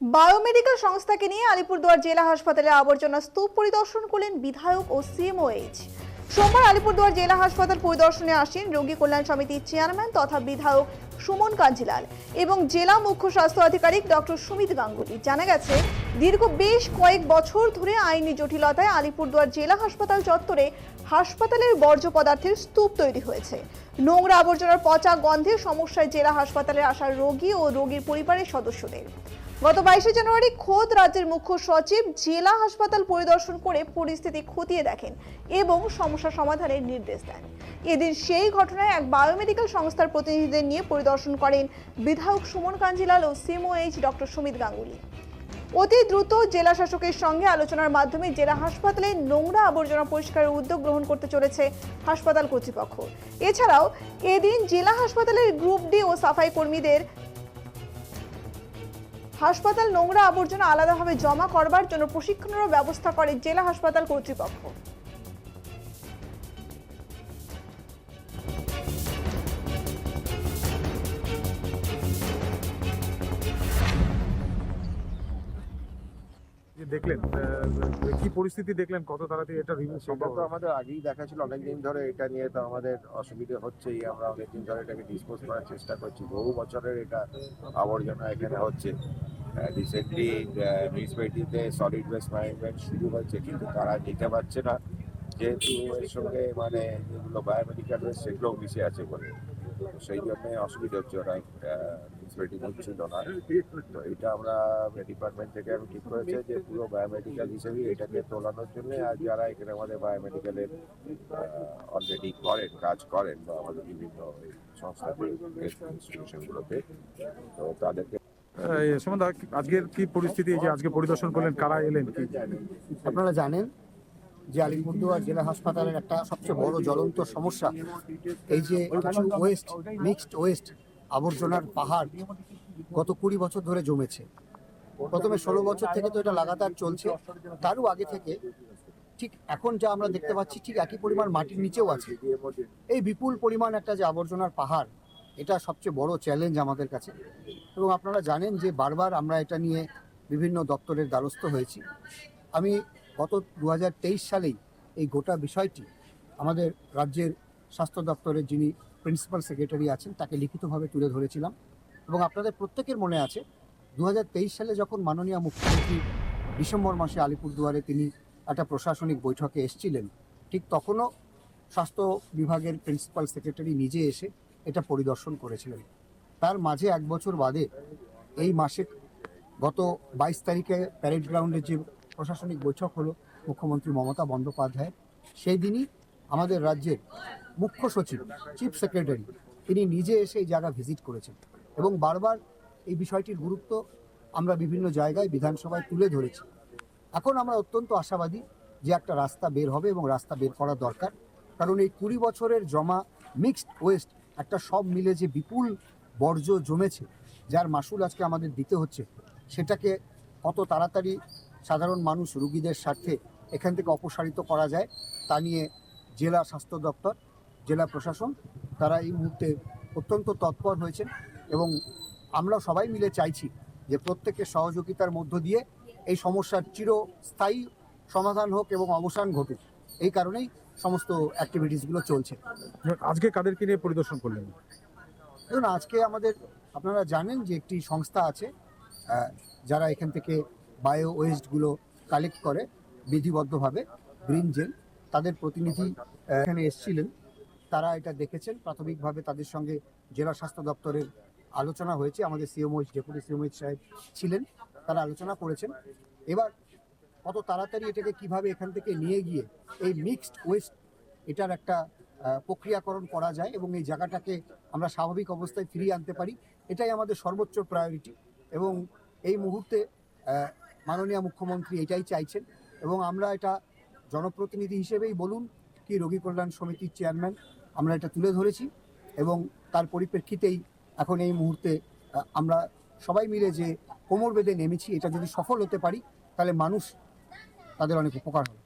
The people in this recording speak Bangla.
বায়োমেডিক্যাল সংস্থাকে নিয়ে আলিপুরদুয়ার জেলা হাসপাতালে আবর্জনা স্তূপ পরিদর্শন করলেন বিধায়ক ও সিএমওএইচ। সোমবার আলিপুরদুয়ার জেলা হাসপাতাল পরিদর্শনে আসেন রোগী কল্যাণ সমিতির চেয়ারম্যান তথা বিধায়ক সুমন কাঞ্জিলাল এবং জেলা মুখ্য স্বাস্থ্য আধিকারিক ডক্টর সুমিত গাঙ্গুলি। জানা গেছে, দীর্ঘ বেশ কয়েক বছর ধরে আইনি জটিলতায় আলিপুরদুয়ার জেলা হাসপাতাল চত্বরে হাসপাতালের বর্জ্য পদার্থের স্তূপ তৈরি হয়েছে। নোংরা আবর্জনার পচা গন্ধে সমস্যায় জেলা হাসপাতালে আসা রোগী ও রোগীর পরিবারের সদস্যদের। গত বাইশে জানুয়ারি খোদ রাজ্যের মুখ্য সচিব জেলা হাসপাতাল পরিদর্শন করে পরিস্থিতি খতিয়ে দেখেন এবং সমস্যা সমাধানের নির্দেশ দেন। এদিন সেই ঘটনায় এক বায়োমেডিক্যাল সংস্থার প্রতিনিধিদের নিয়ে পরিদর্শন করেন বিধায়ক সুমন কাঞ্জিলাল ও সিএমওএইচ ডক্টর সুমিত গাঙ্গুলি। অতি দ্রুত জেলা শাসকের সঙ্গে আলোচনার মাধ্যমে জেলা হাসপাতালে নোংরা আবর্জনা পরিষ্কারের উদ্যোগ গ্রহণ করতে চলেছে হাসপাতাল কর্তৃপক্ষ। এছাড়াও এদিন জেলা হাসপাতালের গ্রুপ ডি ও সাফাই কর্মীদের হাসপাতাল নোংরা আবর্জনা আলাদাভাবে জমা করবার জন্য প্রশিক্ষণেরও ব্যবস্থা করে জেলা হাসপাতাল কর্তৃপক্ষ। দেখলেন কি পরিস্থিতি দেখলেন কত তাড়াতাড়ি এটা রিমুভ সেটা তো আমাদের আগেই দেখা ছিল অনেকদিন ধরে এটা নিয়ে তো আমাদের অসুবিধা হচ্ছেই আমরা অনেকদিন ধরে এটাকে ডিসপোজ করার চেষ্টা করছি বহু বছরের এটা আবর্জনা এখানে হচ্ছে। রিসেন্টলি মিউনিসিপ্যালিটিতে সলিড ওয়েস্ট ম্যানেজমেন্ট শুরু হয়েছে কিন্তু তারা নিতে পারছে না যেহেতু এর সঙ্গে মানে যেগুলো বায়োমেডিক্যাল ওয়েস্ট সেগুলোও মিশে আছে বলে। সেই জন্য অসুবিধা হচ্ছে ওরা মিউনিসিপ্যালিটি নিচ্ছিল না। তো এটা আমরা ডিপার্টমেন্ট থেকে আমি ঠিক করেছে যে পুরো বায়োমেডিক্যাল হিসেবে এটাকে তোলানোর জন্য আর যারা এখানে আমাদের বায়োমেডিক্যালের অলরেডি করেন কাজ করেন বা আমাদের বিভিন্ন সংস্থাতে ইনস্টিটিউশনগুলোতে তো তাদেরকে সুমন দা আজকের কি পরিস্থিতি? এই যে আজকে পরিদর্শন করলেন কারা এলেন কি? আপনারা জানেন যে আলিপুরদুয়ার জেলা হাসপাতালের একটা সবচেয়ে বড় জ্বলন্ত সমস্যা, এই যে কিছু ওয়েস্ট, মিক্সড ওয়েস্ট আবর্জনার পাহাড় গত কুড়ি বছর ধরে জমেছে। প্রথমে ষোলো বছর থেকে তো এটা লাগাতার চলছে। তারও আগে থেকে ঠিক এখন যা আমরা দেখতে পাচ্ছি, ঠিক একই পরিমাণ মাটির নিচেও আছে। এই বিপুল পরিমাণ একটা যে আবর্জনার পাহাড়, এটা সবচেয়ে বড় চ্যালেঞ্জ আমাদের কাছে। এবং আপনারা জানেন যে বারবার আমরা এটা নিয়ে বিভিন্ন দপ্তরের দ্বারস্থ হয়েছি। আমি গত দু হাজার তেইশ সালেই এই গোটা বিষয়টি আমাদের রাজ্যের স্বাস্থ্য দপ্তরের যিনি প্রিন্সিপাল সেক্রেটারি আছেন, তাকে লিখিতভাবে তুলে ধরেছিলাম। এবং আপনাদের প্রত্যেকের মনে আছে দু হাজার তেইশ সালে যখন মাননীয় মুখ্যমন্ত্রী ডিসেম্বর মাসে আলিপুরদুয়ারে তিনি একটা প্রশাসনিক বৈঠকে এসেছিলেন, ঠিক তখনও স্বাস্থ্য বিভাগের প্রিন্সিপাল সেক্রেটারি নিজে এসে এটা পরিদর্শন করেছিলেন। তার মাঝে এক বছর বাদে এই মাসে গত বাইশ তারিখে প্যারেড গ্রাউন্ডে যে প্রশাসনিক বৈঠক হলো মুখ্যমন্ত্রী মমতা বন্দ্যোপাধ্যায় সেই দিনই আমাদের রাজ্যের মুখ্য সচিব, চিফ সেক্রেটারি, তিনি নিজে এসে এই জায়গা ভিজিট করেছেন এবং বারবার এই বিষয়টির গুরুত্ব আমরা বিভিন্ন জায়গায় বিধানসভায় তুলে ধরেছি। এখন আমরা অত্যন্ত আশাবাদী যে একটা রাস্তা বের হবে এবং রাস্তা বের করা দরকার। কারণ এই কুড়ি বছরের জমা মিক্সড ওয়েস্ট একটা সব মিলে যে বিপুল বর্জ্য জমেছে, যার মাসুল আজকে আমাদের দিতে হচ্ছে, সেটাকে কত তাড়াতাড়ি সাধারণ মানুষ রুগীদের স্বার্থে এখান থেকে অপসারিত করা যায় তা নিয়ে জেলা স্বাস্থ্য দপ্তর জেলা প্রশাসন তারা এই মুহূর্তে অত্যন্ত তৎপর হয়েছেন এবং আমরা সবাই মিলে চাইছি যে প্রত্যেকের সহযোগিতার মধ্য দিয়ে এই সমস্যার চিরস্থায়ী সমাধান হোক এবং অবসান ঘটুক। এই কারণেই সমস্ত অ্যাক্টিভিটিসগুলো চলছে। আজকে কাদেরকে নিয়ে পরিদর্শন করলেন? দেখুন আজকে আমাদের আপনারা জানেন যে একটি সংস্থা আছে যারা এখান থেকে বায়ো ওয়েস্টগুলো কালেক্ট করে বিধিবদ্ধভাবে গ্রিন জেল তাদের প্রতিনিধি এখানে এসেছিলেন। তারা এটা দেখেছেন। প্রাথমিকভাবে তাদের সঙ্গে জেলা স্বাস্থ্য দপ্তরের আলোচনা হয়েছে। আমাদের সিএমওইচ ডেপুটি সিএমওইচ সাহেব ছিলেন। তারা আলোচনা করেছেন। এবার কত তাড়াতাড়ি এটাকে কীভাবে এখান থেকে নিয়ে গিয়ে এই মিক্সড ওয়েস্ট এটার একটা প্রক্রিয়াকরণ করা যায় এবং এই জায়গাটাকে আমরা স্বাভাবিক অবস্থায় ফিরিয়ে আনতে পারি, এটাই আমাদের সর্বোচ্চ প্রায়োরিটি এবং এই মুহূর্তে মাননীয় মুখ্যমন্ত্রী এটাই চাইছেন এবং আমরা এটা জনপ্রতিনিধি হিসেবেই বলুন কি রোগী কল্যাণ সমিতির চেয়ারম্যান, আমরা এটা তুলে ধরেছি এবং তার পরিপ্রেক্ষিতেই এখন এই মুহূর্তে আমরা সবাই মিলে যে কোমর বেঁধে নেমেছি, এটা যদি সফল হতে পারি, তাহলে মানুষ তাদের অনেক উপকার হবে।